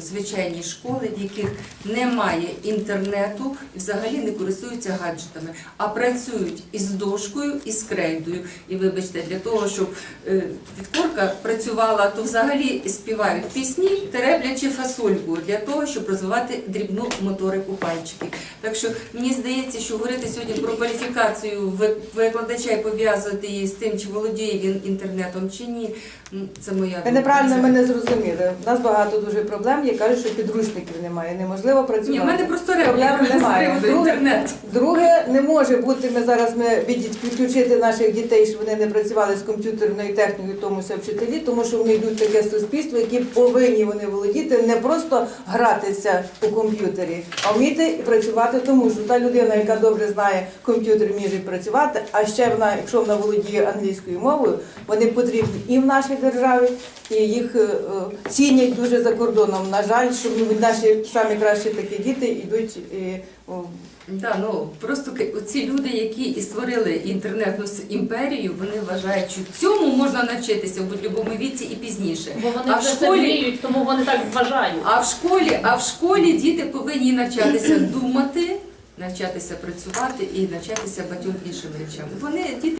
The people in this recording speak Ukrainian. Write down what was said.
звичайні школи, в яких немає інтернету і взагалі не користуються гаджетами, а працюють із дошкою і з крейдою. І вибачте, для того, щоб е, підкорка працювала, то взагалі співають пісні, тереблячи фасольку для того, щоб розвивати дрібну моторику пальчиків. Так що мені здається, що говорити сьогодні про кваліфікацію викладача і пов'язувати її з тим, чи володіє він інтернетом чи ні, це моя Ви неправильно мене зрозуміли. У нас багато дуже проблем. Я кажу, що підручників немає, неможливо працювати. Ні, в мене просто Проблем немає. Друге- Друге, не може бути. Ми зараз ми підключити наших дітей, щоб вони не працювали з комп'ютерною технікою, тому все вчителі, тому що вони йдуть таке суспільство, які повинні вони володіти, не просто гратися у комп'ютері, а вміти і працювати, тому що та людина, яка добре знає комп'ютер, вміє працювати, а ще вона, якщо вона володіє англійською мовою, вони потрібні і в нашій державі, і їх е, е, цінять дуже за кордоном. На жаль, що наші самі кращі такі діти йдуть. е, о, Да, ну просто ки- оці люди, які і створили інтернетну імперію, вони вважають, що цьому можна навчитися в будь-якому віці і пізніше. Бо вони А в вже це школі- вміють, тому вони так вважають. А в школі, а в школі діти повинні навчатися думати, навчатися працювати і навчатися багатьом іншим речам. Вони діти.